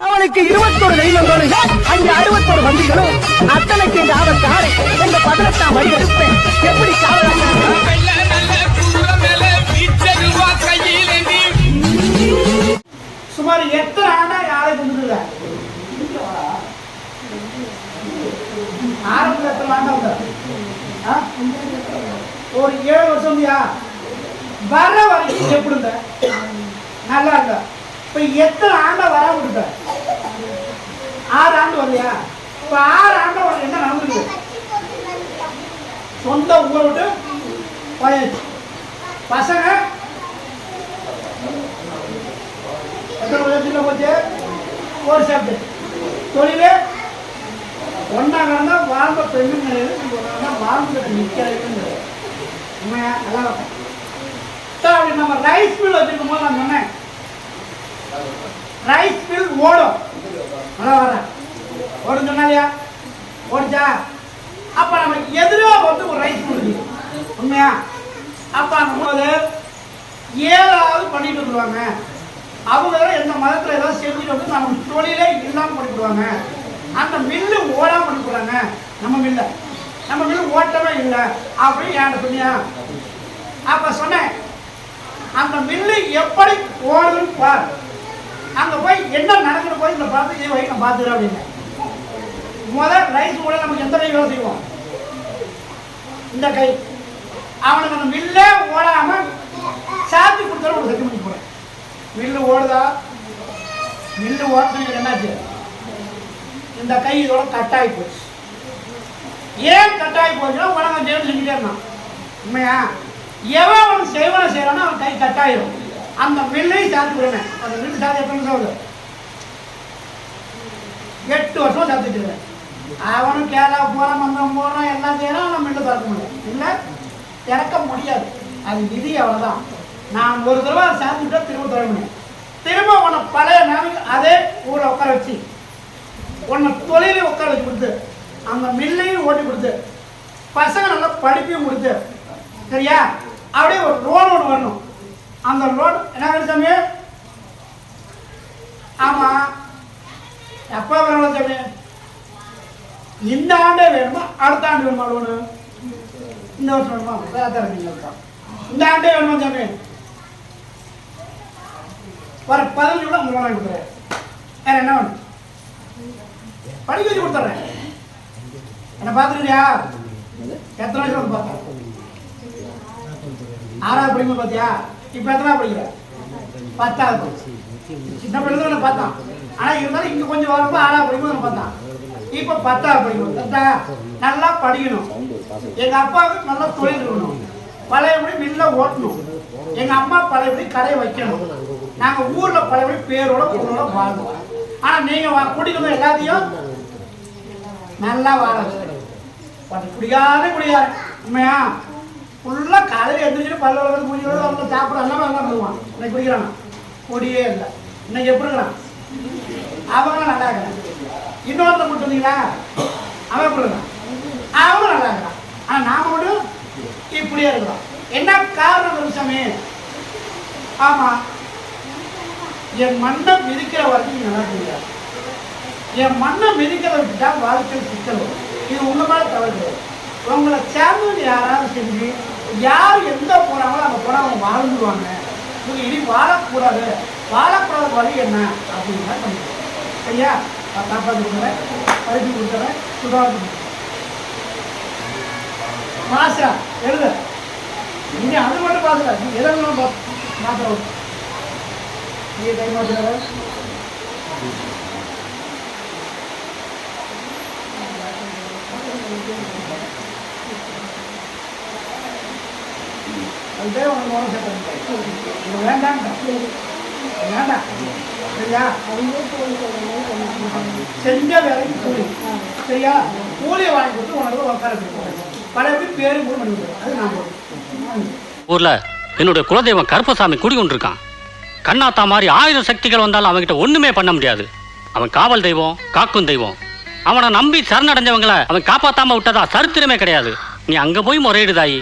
அவனுக்கு இருபத்தொரு தெய்வங்களும் அங்கு அறுபத்தொரு வண்டிகளும் அத்தனைக்கு இந்த ஆபத் என்ற பதினெட்டாம் வழி எடுப்பேன். எப்படி சுமார் எத்தனை ஆண்டா யாரை கும்பிடுல ஆரம்பத்தில் எத்தனை ஆண்டா உண்டா? ஒரு ஏழு வருஷம் வர வரைக்கும் எப்படி இருந்த நல்லா இருந்த இப்ப எத்தனை ஆண்டா வர விட்டுட்ட ஆறு ஆண்டு வரலையா? இப்போ ஆறு ஆண்டு உனக்கு என்ன நடந்துருக்கு? சொந்த ஊரை விட்டு போயாச்சு. பசங்க? எத்தனை போச்சு? ஒரு சப்ஜெக்ட் தொழில்? ஒன்றா கடந்தா வாழ்ந்த பெண்ணுங்க வாழ்ந்து நிற்கிறதுன்னு உண்மையா? நல்லா இருக்கும். சார் அப்படி நம்ம ரைஸ் மில் வச்சுருக்கும் போது நான் சொன்னேன். ரைஸ் மில் ஓடும். நல்லா வரேன் ஓடு சொன்னாலியா? ஓடிச்சா? அப்ப நம்ம எதிராக வந்து ஒரு ரைஸ் கொடுக்கு உண்மையா? அப்ப அந்த போது ஏதாவது பண்ணிட்டு வருவாங்க அவங்க எந்த மதத்தில் ஏதாவது செஞ்சுட்டு வந்து நம்ம தொழிலே இல்லாமல் பண்ணிவிடுவாங்க அந்த மில்லு ஓடாமல் பண்ணிவிடுறாங்க நம்ம மில்ல நம்ம மில்லு ஓட்டவே இல்லை. அப்படின்னு என்கிட்ட சொன்னியா? அப்ப சொன்னேன். அந்த மில்லு எப்படி ஓடுதுன்னு பார். அங்கே போய் என்ன நடக்குது போய் இந்த பார்த்து இதை போய் நான் பார்த்துக்கிறேன் அப்படின்னு. முதல் ரைஸ் கூட நமக்கு எந்த கை வேலை செய்வோம்? இந்த கை. அவனுக்கு அந்த மில்லே ஓடாம சாத்தி கொடுத்தாலும் ஒரு செட்டு பண்ணி போகிறேன் மில்லு ஓடுதா? மில்லு ஓட்டுறதுக்கு என்னாச்சு இந்த கை இதோட கட்டாகி போச்சு. ஏன் கட்டாகி போச்சுன்னா உடனே ஜெயம் செஞ்சுட்டே இருந்தான். உண்மையா? எவன் அவன் செய்வனை செய்கிறானோ அவன் கை கட்டாயிடும் அந்த மில்லையும் சாத்தி விடுவேன் அந்த மில்லு சாத்தி எத்தனை வருஷம் எட்டு வருஷம் சாத்திட்டு அவனும் கேரளா போகிறான் மந்திரம் போகிறான் எல்லாம் செய்யறான் நம்ம மில்லு திறக்க முடியும் இல்லை திறக்க முடியாது. அது விதி அவ்வளோதான் நான் ஒரு தடவை அதை சாத்திட்டா திரும்ப தர முடியும் திரும்ப உன்னை பழைய நாளைக்கு அதே ஊரில் உட்கார வச்சு உன்னை தொழிலையும் உட்கார வச்சு கொடுத்து அந்த மில்லையும் ஓட்டி கொடுத்து பசங்க நல்லா படிப்பையும் கொடுத்து சரியா? அப்படியே ஒரு லோன் ஒன்று வரணும். அந்த லோன் என்ன வேணும் சாமி? ஆமா. எப்போ வரணும் சாமி? இந்த ஆண்டே வேணுமா? அடுத்த ஆண்டு வேணுமா லோனு? இந்த வருஷம் வேணுமா? வேற தரீங்க இந்த ஆண்டே வேணுமா சாமி? வர பதினஞ்சு கூட உங்களுக்கு வாங்கி கொடுத்துறேன் வேற என்ன வேணும்? படிக்க வச்சு கொடுத்துட்றேன். என்ன பார்த்துக்கிறியா எத்தனை வருஷம் பார்த்தேன் ஆறாவது படிக்கும் பார்த்தியா? இப்போ எத்தனை படிக்கிற? பத்தாவது. சின்ன பிள்ளை தான் பார்த்தான். ஆனா இருந்தாலும் இங்க கொஞ்சம் வரப்போ ஆறாவது படிக்கும் பார்த்தான்? இப்போ பத்தாவது படிக்கணும் கரெக்டா நல்லா படிக்கணும். எங்க அப்பாவுக்கு நல்லா தொழில் இருக்கணும். பழையபடி மில்ல ஓட்டணும். எங்க அம்மா பழையபடி கடை வைக்கணும். நாங்க ஊர்ல பழையபடி பேரோட பொருளோட வாழ்ந்தோம் ஆனா நீங்க குடிக்கணும் எல்லாத்தையும் நல்லா வாழ குடியாத குடியாத உண்மையா? ஃபுல்லாக காலையில் எழுந்திரிச்சு பல்ல வளர்ந்து மூஞ்சி அவங்க சாப்பிட எல்லாம் நல்லா பண்ணுவான். இன்னைக்கு குடிக்கிறானா? கொடியே இல்லை. இன்னைக்கு எப்படி இருக்கிறான்? அவங்க நல்லா இருக்கிறான். இன்னொருத்த மட்டும் இல்லைங்களா? அவன் எப்படி இருக்கான் அவனும் நல்லா இருக்கிறான். ஆனால் நாம மட்டும் இப்படியே இருக்கிறோம். என்ன காரணம் வருஷமே ஆமாம் என் மண்ணை மிதிக்கிற வரைக்கும் நல்லா தெரியாது என் மண்ணை மிதிக்கிறத விட்டுட்டா வாழ்க்கை சிக்கல் இது உங்க மாதிரி தவறு கிடையாது. உங்களை சேர்ந்து யாராவது செஞ்சு யார் எந்த போகிறாங்களோ அங்கே போனால் அவங்க வாழ்ந்துருவாங்க. இவங்க இனி வாழக்கூடாது. வாழக்கூடாத வழி என்ன? அப்படின்னா பண்ணுவோம் சரியா? நான் காப்பாற்றி கொடுக்குறேன் படிச்சு கொடுக்குறேன் சுதாரித்து மாசா எழுது. அது மட்டும் பார்க்கல நீ எதை மாத்திரம் நீ கை மாத்திர அதுதான் உனக்கு மோகம் சேர்த்து இது வேண்டாம் வேண்டாம். சரியா? செஞ்ச வேலைக்கு கூலி. சரியா? கூலியை வாங்கி கொடுத்து உனக்கு உட்கார பல பேர் பேரு கூட பண்ணி அது நான் போடுறேன். ஊர்ல என்னுடைய குலதெய்வம் கருப்பசாமி குடி கொண்டிருக்கான். கண்ணாத்தா மாதிரி ஆயுத சக்திகள் வந்தாலும் அவன்கிட்ட ஒண்ணுமே பண்ண முடியாது. அவன் காவல் தெய்வம் காக்கும் தெய்வம். அவனை நம்பி சரணடைஞ்சவங்களை அவன் காப்பாத்தாம விட்டதா? சரித்திரமே கிடையாது. நீ அங்க போய் முறையிடுதாயி